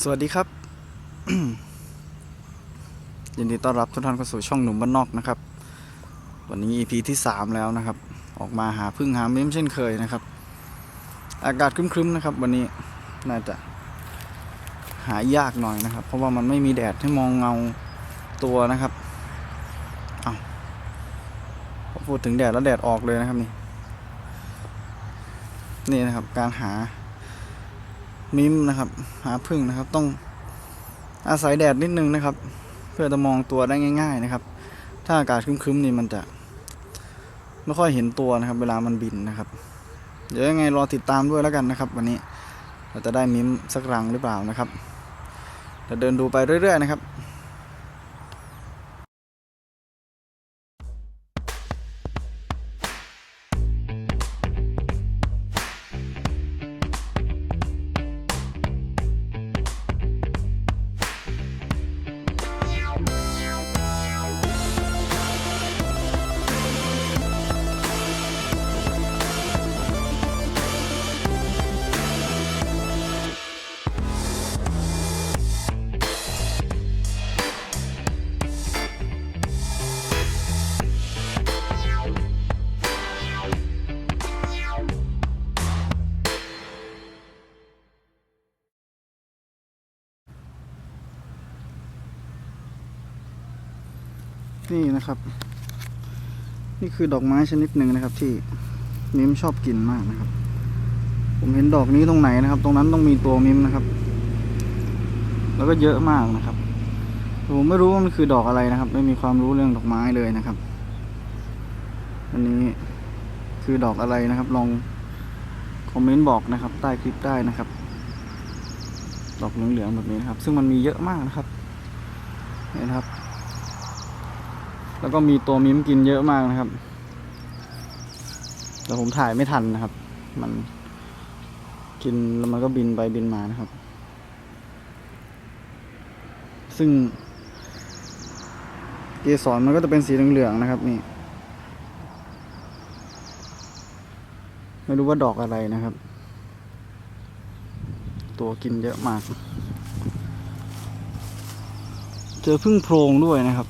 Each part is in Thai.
สวัสดีครับ ยินดีต้อนรับทุกท่านเข้าสู่ช่องหนุ่มบ้านนอกนะครับ วันนี้ EP ที่ 3 แล้วนะครับ ออกมาหาพึ่งหาเม้มเช่นเคยนะครับ อากาศครึ้มๆนะครับ วันนี้น่าจะหายากหน่อยนะครับ เพราะว่ามันไม่มีแดดให้มองเงาตัวนะครับเอาพอพูดถึงแดดแล้วแดดออกเลยนะครับนี่ นี่นะครับการหา มิมนะครับ หาพึ่งนะครับ ต้องอาศัยแดดนิดนึงนะครับ เพื่อจะมองตัวได้ง่าย ๆนะครับ ถ้าอากาศครึ้มๆนี่มันจะ ไม่ค่อยเห็นตัวนะครับ เวลามันบินนะครับ เดี๋ยวยังไงรอติดตามด้วยแล้วกันนะครับ วันนี้เราจะได้มิมสักรังหรือเปล่านะครับเดี๋ยวเดินดูไปเรื่อย ๆ นะครับ นี่นะครับ นี่คือดอกไม้ชนิดหนึ่งนะครับ ที่มิมชอบกินมากนะครับ ผมเห็นดอกนี้ตรงไหนนะครับ ตรงนั้นต้องมีตัวมิมนะครับ แล้วก็เยอะมากนะครับผมไม่รู้ว่ามันคือดอกอะไรนะครับ ไม่มีความรู้เรื่องดอกไม้เลยนะครับ อันนี้คือดอกอะไรนะครับ ลองคอมเมนต์บอกนะครับ ใต้คลิปได้นะครับ ดอกเหลืองๆแบบนี้นะครับ ซึ่งมันมีเยอะมากนะครับเห็นครับ แล้วก็มีตัวมิ้มกินเยอะมากนะครับ แต่ผมถ่ายไม่ทันนะครับ มันกินแล้วมันก็บินไปบินมานะครับ ซึ่ง เกสรมันก็จะเป็นสีเหลืองๆนะครับนี่ ไม่รู้ว่าดอกอะไรนะครับ ตัวกินเยอะมาก เจอพึ่งโพรงด้วยนะครับ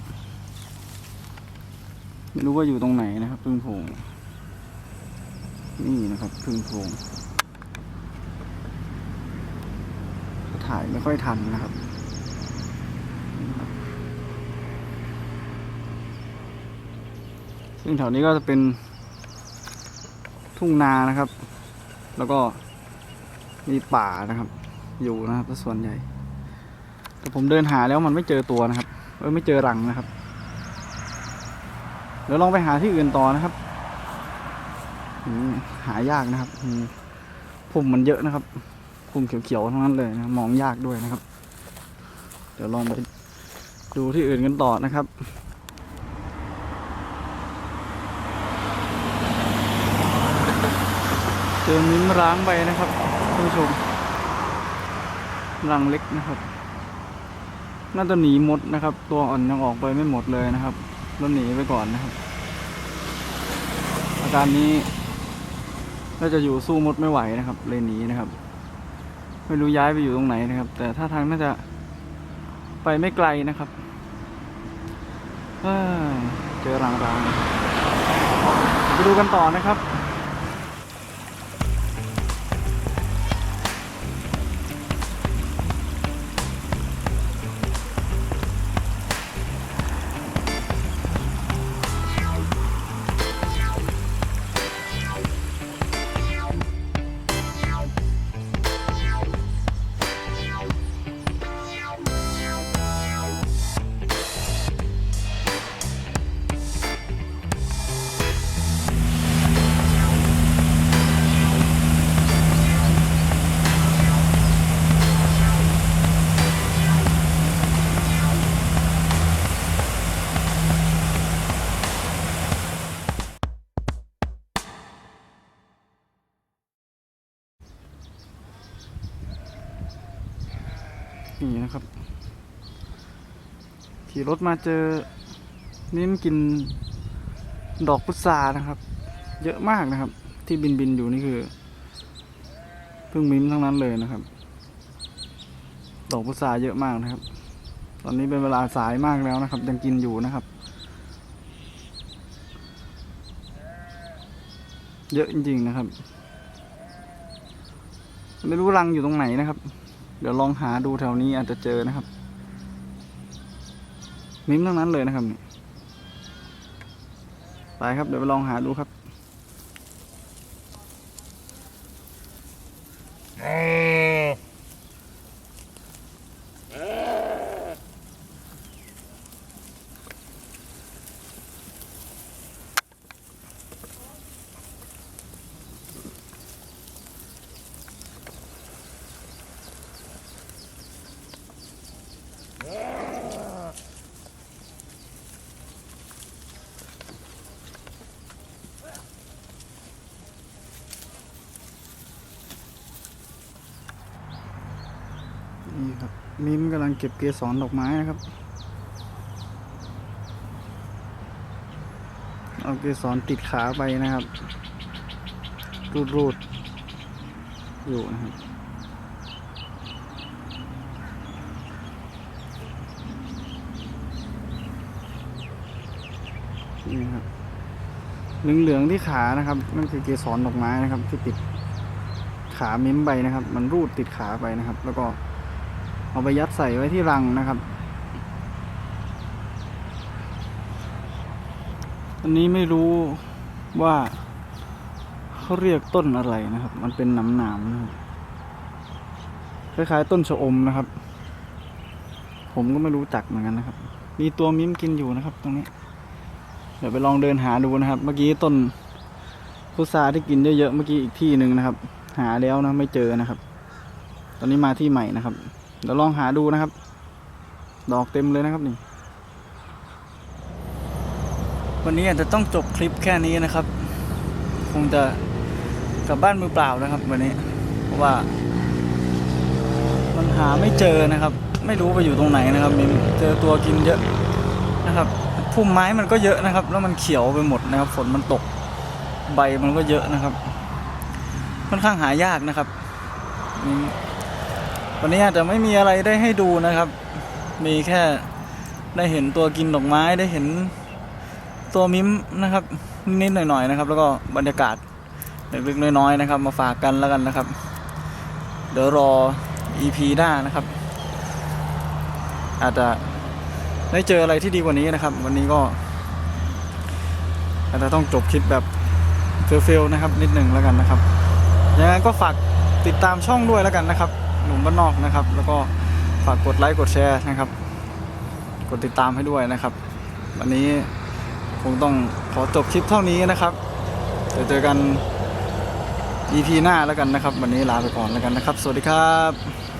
ไม่รู้ว่าอยู่ตรงไหนนะครับพึ่งโพงนี่นะครับพึ่งโพงถ่ายไม่ค่อยทันนะครับซึ่งแถวนี้ก็จะเป็นทุ่งนานะครับ แล้วก็มีป่านะครับ อยู่นะครับส่วนใหญ่ แต่ผมเดินหาแล้วมันไม่เจอตัวนะครับ ไม่เจอรังนะครับ เดี๋ยวลองไปหาที่อื่นต่อนะครับหายากนะครับอืมพุ่มมันเยอะนะครับพุ่มเขียวๆทั้งนั้นเลยนะมองยากด้วยนะครับ เดี๋ยวลองไปดูที่อื่นกันต่อนะครับเจอมิ้มร้างไปนะครับท่านผู้ชมรังเล็กนะครับ น่าจะหนีมดนะครับ ตัวอ่อนยังออกไปไม่หมดเลยนะครับ แล้วหนีไปก่อนนะครับ อาการนี้น่าจะอยู่สู้มดไม่ไหวนะครับ เลยหนีนะครับ ไม่รู้ย้ายไปอยู่ตรงไหนนะครับ แต่ถ้าทางน่าจะไปไม่ไกลนะครับเอ้ยเจอรางๆไปดูกันต่อนะครับ นี่นะครับ ขี่รถมาเจอมิ้มกินดอกพุทรานะครับ เยอะมากนะครับ ที่บินบินอยู่นี่คือเพิ่งมิ้มทั้งนั้นเลยนะครับ ดอกพุทราเยอะมากนะครับ ตอนนี้เป็นเวลาสายมากแล้วนะครับ ยังกินอยู่นะครับ เยอะจริงๆนะครับ ไม่รู้รังอยู่ตรงไหนนะครับ เดี๋ยวลองหาดูแถวนี้อาจจะเจอนะครับ มิ้มทั้งนั้นเลยนะครับนี่ไปครับเดี๋ยวไปลองหาดูครับ นี่ครับ มิ้มกำลังเก็บเกสรดอกไม้นะครับ เอาเกสรติดขาไปนะครับ รูดรูดๆอยู่นะครับนี่ครับเหลืองๆที่ขานะครับ นั่นคือเกสรดอกไม้นะครับ ที่ติดขามิ้มไปนะครับ มันรูดติดขาไปนะครับ แล้วก็ เอาไปยัดใส่ไว้ที่รังนะครับ อันนี้ไม่รู้ว่าเขาเรียกต้นอะไรนะครับ มันเป็นหนามหนามๆนะครับคล้ายๆต้นชะอมนะครับ ผมก็ไม่รู้จักเหมือนกันนะครับ มีตัวมิ้มกินอยู่นะครับ ตรงนี้ เดี๋ยวไปลองเดินหาดูนะครับ เมื่อกี้ต้นพุทราที่กินเยอะๆเมื่อกี้อีกที่หนึ่งนะครับ หาแล้วนะไม่เจอนะครับ ตอนนี้มาที่ใหม่นะครับ เดี๋ยวลองหาดูนะครับ ดอกเต็มเลยนะครับนี่ วันนี้อาจจะต้องจบคลิปแค่นี้นะครับ คงจะกลับบ้านมือเปล่านะครับ วันนี้ เพราะว่า มันหาไม่เจอนะครับ ไม่รู้ไปอยู่ตรงไหนนะครับมีเจอตัวกินเยอะนะครับพุ่มไม้มันก็เยอะนะครับ แล้วมันเขียวไปหมดนะครับ ฝนมันตกใบมันก็เยอะนะครับค่อนข้างหายากนะครับอืม วันนี้อาจจะไม่มีอะไรได้ให้ดูนะครับ มีแค่ได้เห็นตัวกินดอกไม้ได้เห็นตัวมิมนะครับนิดๆหน่อยๆนะครับ แล้วก็บรรยากาศเล็กๆน้อยๆนะครับ มาฝากกันแล้วกันนะครับ เดี๋ยวรอ EP หน้านะครับ อาจจะได้เจออะไรที่ดีกว่านี้นะครับ วันนี้ก็ อาจจะต้องจบคลิปแบบเฟลๆนะครับ นิดหนึ่งแล้วกันนะครับยังไงก็ฝากติดตามช่องด้วยแล้วกันนะครับ หนุ่มบ้านนอกนะครับ แล้วก็ฝากกดไลค์กดแชร์นะครับ กดติดตามให้ด้วยนะครับ วันนี้คงต้องขอจบคลิปเท่านี้นะครับเดี๋ยวเจอกัน EP หน้าแล้วกันนะครับ วันนี้ลาไปก่อนแล้วกันนะครับ สวัสดีครับ